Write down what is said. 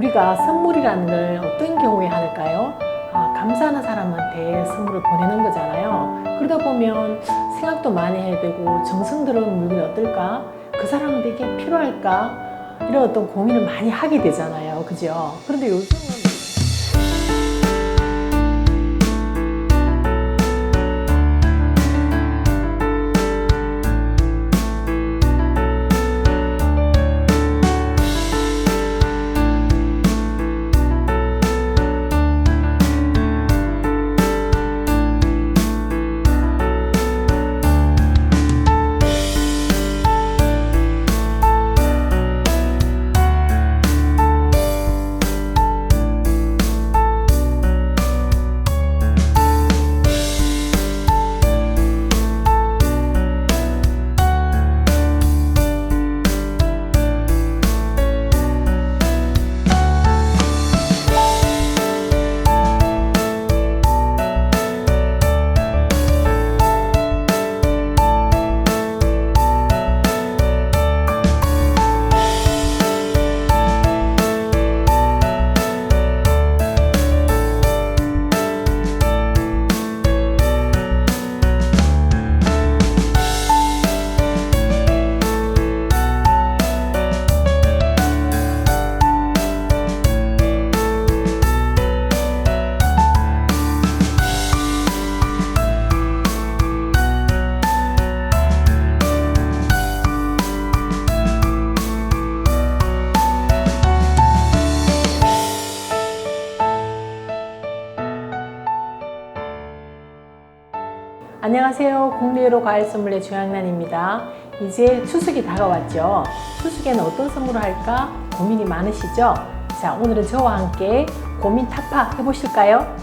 우리가 선물이라는 걸 어떤 경우에 하는가요? 아, 감사하는 사람한테 선물을 보내는 거잖아요. 그러다 보면 생각도 많이 해야 되고 정성 들어온 물건이 어떨까? 그 사람한테 이게 필요할까? 이런 어떤 고민을 많이 하게 되잖아요. 그죠? 그런데 요즘 안녕하세요. 국내로 과일 선물의 조양란입니다. 이제 추석이 다가왔죠. 추석에는 어떤 선물을 할까 고민이 많으시죠? 자, 오늘은 저와 함께 고민 타파 해보실까요?